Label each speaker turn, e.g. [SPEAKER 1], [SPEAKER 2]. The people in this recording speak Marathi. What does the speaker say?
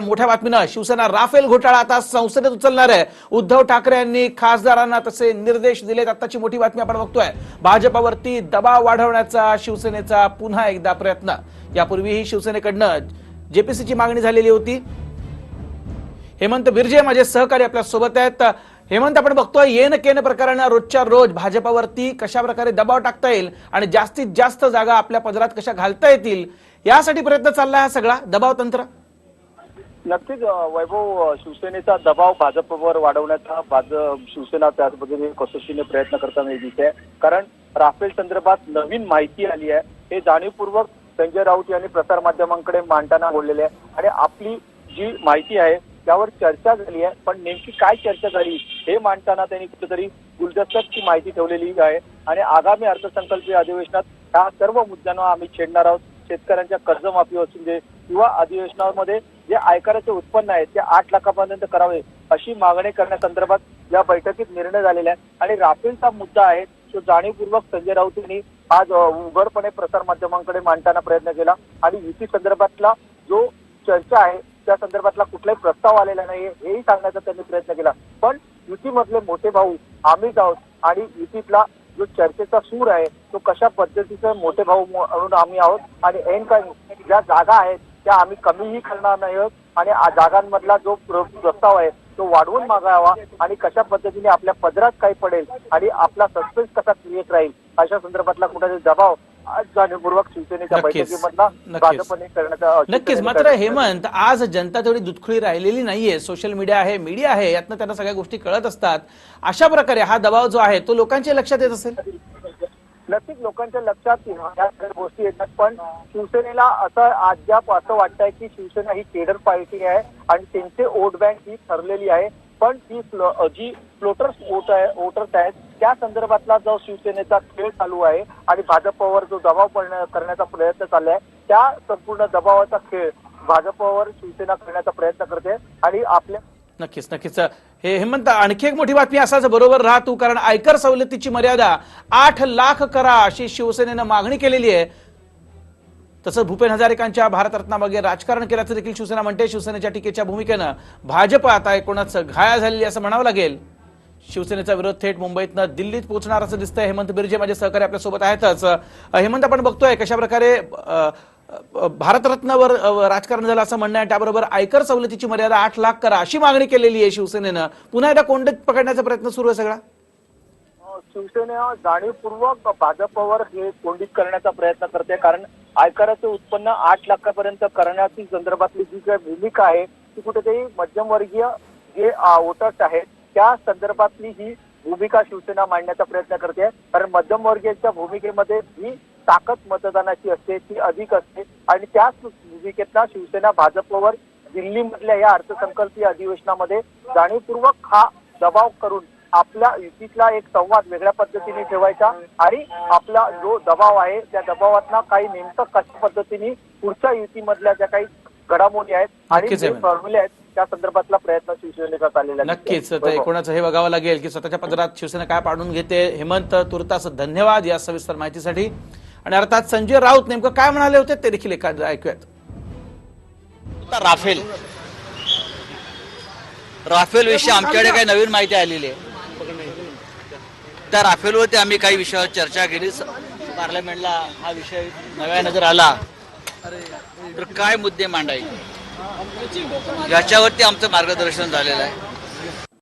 [SPEAKER 1] मोठ्या बातमीनं शिवसेना राफेल घोटाळा आता संसदेत उचलणार आहे. उद्धव ठाकरे यांनी खासदारांना तसे निर्देश दिलेत. आताची मोठी बातमी आपण बघतोय. भाजपावरती दबाव वाढवण्याचा शिवसेनेचा पुन्हा एकदा प्रयत्न. यापूर्वीही शिवसेनेकडनं जेपीसीची मागणी झालेली होती. हेमंत बिर्जे माझे सहकारी आपल्यासोबत आहेत. हेमंत आपण बघतोय येन केन प्रकारानं रोजच्या रोज भाजपावरती कशा प्रकारे दबाव टाकता येईल आणि जास्तीत जास्त जागा आपल्या पदरात कशा घालता येतील यासाठी प्रयत्न चालला हा सगळा दबाव तंत्र.
[SPEAKER 2] नक्कीच वैभव शिवसेनेचा दबाव भाजपवर वाढवण्याचा भाजप शिवसेना त्याच पद्धतीने कसोशीने प्रयत्न करताना दिसते कारण राफेल संदर्भात नवीन माहिती आली आहे. हे जाणीवपूर्वक संजय राऊत यांनी प्रसारमाध्यमांकडे मांडताना बोललेले आहे. आणि आपली जी माहिती आहे त्यावर चर्चा झाली आहे. पण नेमकी काय चर्चा झाली हे मांडताना त्यांनी कुठेतरी गुलदस्त्याची माहिती ठेवलेली आहे. आणि आगामी अर्थसंकल्पीय अधिवेशनात ह्या सर्व मुद्द्यांना आम्ही छेडणार आहोत. शेतकऱ्यांच्या कर्जमाफी असून दे किंवा अधिवेशनामध्ये जे आयकराचे उत्पन्न आहे ते आठ लाखापर्यंत करावे अशी मागणी करण्यासंदर्भात या बैठकीत निर्णय झालेला आहे. आणि राफेलचा मुद्दा आहे तो जाणीवपूर्वक संजय राऊत यांनी आज उघडपणे प्रसार माध्यमांकडे मांडताना प्रयत्न केला. आणि युती संदर्भातला जो चर्चा आहे त्या संदर्भातला कुठलाही प्रस्ताव आलेला नाही हेही सांगण्याचा त्यांनी प्रयत्न केला. पण युतीमधले मोठे भाऊ आम्हीच आहोत आणि युतीतला जो चर्चेचा सूर आहे तो कशा पद्धतीचा मोठे भाऊ म्हणून आम्ही आहोत आणि ऐन काही ज्या जागा आहेत त्या आम्ही कमीही करणार नाही आहोत. आणि जागांमधला जो प्र- प्रस्ताव आहे तो वाढवून मागावा आणि कशा पद्धतीने आपल्या पदरात काही पडेल आणि आपला सस्पेन्स कसा क्रिएट राहील अशा संदर्भातला कुठेतरी दबाव आज जाणीवपूर्वक शिवसेनेच्या
[SPEAKER 1] नक्कीच.
[SPEAKER 2] बैठकीमधला
[SPEAKER 1] नक्कीच.
[SPEAKER 2] भाजपने करण्याचा
[SPEAKER 1] नक्कीच. मात्र हेमंत आज जनता तेवढी दुधखुळी राहिलेली नाहीये. सोशल मीडिया आहे मीडिया आहे यातनं त्यांना सगळ्या गोष्टी कळत असतात. अशा प्रकारे हा दबाव जो आहे तो लोकांच्या लक्षात येत असेल?
[SPEAKER 2] नक्कीच लोकांच्या लक्षात या सगळ्या गोष्टी येतात. पण शिवसेनेला असं अद्याप असं वाटतंय की शिवसेना ही केडर पार्टी आहे आणि त्यांचे वोट बँक ही ठरलेली आहे. पण ती फ्लो- जी फ्लोटर्स वोट आहे वोटर्स आहेत त्या संदर्भातला जो शिवसेनेचा खेळ चालू आहे आणि भाजपवर जो दबाव करण्याचा प्रयत्न चाललाय त्या संपूर्ण दबावाचा खेळ भाजपवर शिवसेना करण्याचा प्रयत्न करते आणि आपल्या
[SPEAKER 1] नक्कीच नक्कीच. हे हेमंत आणखी एक मोठी बातमी असाच बरोबर राहतो कारण आयकर सवलतीची मर्यादा आठ लाख करा अशी शिवसेनेनं मागणी केलेली आहे. तसंच भूपेन हजारिकांच्या भारतरत्नामागे राजकारण केल्याचं देखील शिवसेना म्हणते. शिवसेनेच्या टीकेच्या भूमिकेनं भाजप आता एकूणच घाया झालेली असं म्हणावं लागेल. शिवसेनेचा विरोध थेट मुंबईतनं दिल्लीत पोहोचणार असं दिसतंय. हेमंत बिर्जे माझे सहकारी आपल्यासोबत आहेतच. हेमंत आपण बघतोय कशा प्रकारे भारतरत्नावर राजकारण झालं असं म्हणणं आहे. त्याबरोबर आयकर सवलतीची मर्यादा आठ लाख करा अशी मागणी केलेली आहे शिवसेनेनं. पुन्हा एकदा कोंडीत पकडण्याचा प्रयत्न सुरू आहे सगळा?
[SPEAKER 2] शिवसेना जाणीवपूर्वक भाजपवर हे कोंडीत करण्याचा प्रयत्न करते. कारण आयकराचे उत्पन्न आठ लाखापर्यंत करण्याची संदर्भातली जी काही भूमिका आहे ती कुठेतरी मध्यमवर्गीय जे वोटर्स आहेत त्या संदर्भातली ही भूमिका शिवसेना मांडण्याचा प्रयत्न करते. कारण मध्यमवर्गीयांच्या भूमिकेमध्ये ही ताकद मतदानाची असते ती अधिक असते. आणि त्याच भूमिकेतला शिवसेना भाजपवर दिल्लीमधल्या या अर्थसंकल्पीय अधिवेशनामध्ये जाणीवपूर्वक हा दबाव करून आपल्या युतीतला एक संवाद वेगळ्या पद्धतीने ठेवायचा आणि आपला जो दबाव आहे त्या दबावातला काही नेमकं कशा पद्धतीने पुढच्या युतीमधल्या ज्या काही घडामोडी आहेत आणि
[SPEAKER 1] नक्कीच
[SPEAKER 2] जे
[SPEAKER 1] आहे.
[SPEAKER 2] फॉर्म्युले आहेत. त्या संदर्भातला प्रयत्न शिवसेनेचा चाललेला.
[SPEAKER 1] नक्कीच. एकूणच हे बघावं लागेल की स्वतःच्या पदरात शिवसेना काय पाडून घेते. हेमंत तुर्तास धन्यवाद या सविस्तर माहितीसाठी. आणि अर्थात संजय राऊत नेमकं काय म्हणाले होते ते देखील एखादं ऐकूयात.
[SPEAKER 3] राफेल. राफेल विषयी आमच्याकडे काही नवीन माहिती आलेली आहे. त्या राफेलवरती आम्ही काही विषयावर चर्चा केली. पार्लमेंटला हा विषय नव्यानं जर आला. तर काय मुद्दे मांडायचे? याच्यावरती आमचं मार्गदर्शन झालेलं आहे.